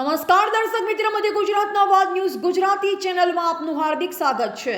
નમસ્કાર દર્શક મિત્ર મધ્ય ગુજરાતના વાદ ન્યૂઝ ગુજરાતી ચેનલમાં આપનું હાર્દિક સ્વાગત છે.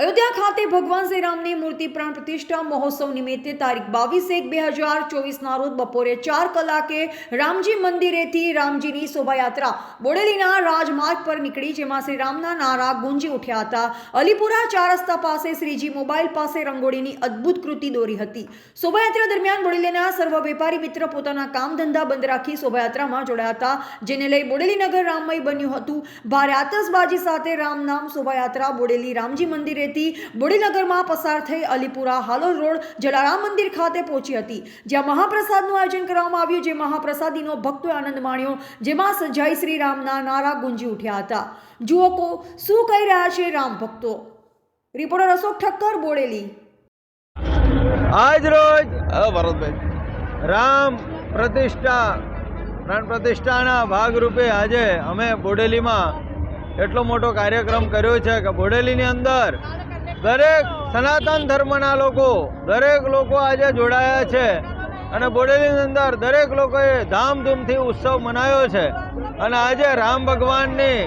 અયોધ્યા ખાતે ભગવાન શ્રી રામની મૂર્તિ પ્રાણ પ્રતિષ્ઠા મહોત્સવ નિમિત્તે તારીખ બાવીસ એક બે હજાર ચોવીસના રોજ બપોરે ચાર કલાકે રામજી મંદિરેથી રામજીની શોભાયાત્રા બોડેલીના રાજમાર્ગ પર નીકળી, જેમાં શ્રીરામના નારા ગુંજી ઉઠ્યા હતા. અલીપુરા ચાર રસ્તા પાસે શ્રીજી મોબાઈલ પાસે રંગોળીની અદ્ભુત કૃતિ દોરી હતી. શોભાયાત્રા દરમિયાન બોડેલીના સર્વ વેપારી મિત્ર પોતાના કામ ધંધા બંધ રાખી શોભાયાત્રામાં જોડાયા હતા, જેને લઈ બોડેલી નગર રામમય બન્યું હતું. ભારે આતશબાજી સાથે રામ નામ શોભાયાત્રા બોડેલી રામજી મંદિરેથી બોડીનગરમાં પસાર થઈ અલીપુરા હાલોલ રોડ જલારામ મંદિર ખાતે પહોંચી હતી. જ્યાં મહાપ્રસાદનું આયોજન કરવામાં આવ્યું, જે મહાપ્રસાદીનો ભક્તો આનંદ માણ્યો, જેમાં જય શ્રી રામના નારા ગુંજી ઉઠ્યા હતા. જુઓ કો, શું કહી રહ્યા છે રામ ભક્તો? રિપોર્ટર અશોક ઠક્કર, બોડેલી. આજ રોજ ભરતભાઈ, રામ પ્રતિષ્ઠા પ્રાણ પ્રતિષ્ઠાના ભાગરૂપે આજે અમે બોડેલીમાં એટલો મોટો કાર્યક્રમ કર્યો છે કે બોડેલીની અંદર દરેક સનાતન ધર્મના લોકો, દરેક લોકો આજે જોડાયા છે. અને બોડેલીની અંદર દરેક લોકોએ ધામધૂમથી ઉત્સવ મનાવ્યો છે. અને આજે રામ ભગવાનની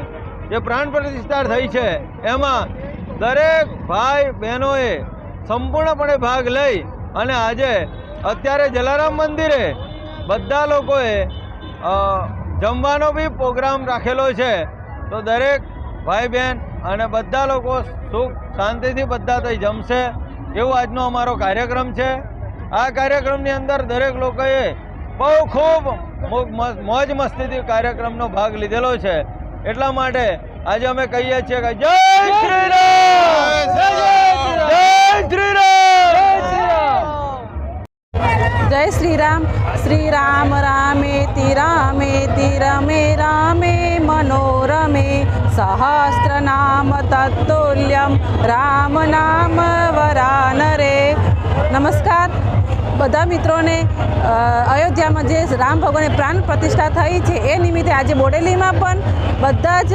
જે પ્રાણ પ્રતિષ્ઠા થઈ છે, એમાં દરેક ભાઈ બહેનોએ સંપૂર્ણપણે ભાગ લઈ અને આજે અત્યારે જલારામ મંદિરે બધા લોકોએ જમવાનો બી પ્રોગ્રામ રાખેલો છે. તો દરેક ભાઈ બહેન અને બધા લોકો સુખ શાંતિથી બધા થઈ જમશે. એવો આજનો અમારો કાર્યક્રમ છે. આ કાર્યક્રમની અંદર દરેક લોકોએ બહુ ખૂબ મોજ મસ્તીથી કાર્યક્રમનો ભાગ લીધેલો છે. એટલા માટે આજે અમે કહીએ છીએ કે જય શ્રી રામ! જય શ્રી રામ! જય શ્રી રામ! શ્રી રામ. રામે તી રમે રામે મનોરમે સહસ્રનામ તત્તુલ્યમ રામ નામ વરાનરે નમસ્કાર બધા મિત્રોને અયોધ્યામાં જે રામ ભગવાનની પ્રાણ પ્રતિષ્ઠા થઈ છે, એ નિમિત્તે આજે બોડેલીમાં પણ બધા જ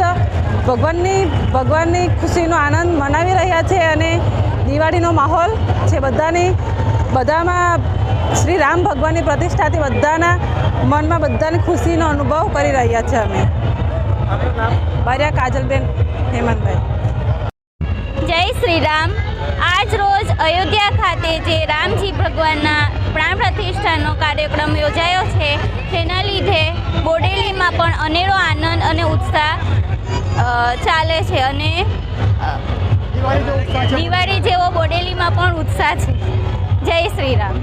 ભગવાનની ભગવાનની ખુશીનો આનંદ મનાવી રહ્યા છે અને દિવાળીનો માહોલ છે બધાની, બધામાં શ્રી રામ ભગવાનની પ્રતિષ્ઠાથી બધાના મનમાં બધાની ખુશીનો અનુભવ કરી રહ્યા છે અમે. બાર્યા કાજલબેન હેમંતભાઈ. જય શ્રી રામ આજ રોજ અયોધ્યા ખાતે જે રામજી ભગવાનના પ્રાણ પ્રતિષ્ઠાનો કાર્યક્રમ યોજાયો છે તેના લીધે બોડેલીમાં પણ અનેરો આનંદ અને ઉત્સાહ ચાલે છે અને દિવાળી જેવો બોડેલીમાં પણ ઉત્સાહ છે. જય શ્રી રામ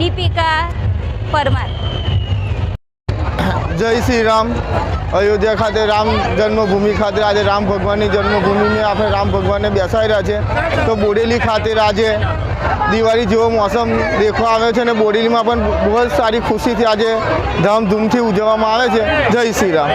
દીપિકા પરમાર. જય શ્રી રામ. અયોધ્યા ખાતે રામ જન્મભૂમિ ખાતે આજે રામ ભગવાનની જન્મભૂમિને આપણે રામ ભગવાનને બેસાઈ રહ્યા છે. તો બોડેલી ખાતે આજે દિવાળી જેવો મોસમ દેખવા આવે છે અને બોડેલીમાં પણ બહુ જ સારી ખુશીથી આજે ધામધૂમથી ઉજવવામાં આવે છે. જય શ્રી રામ.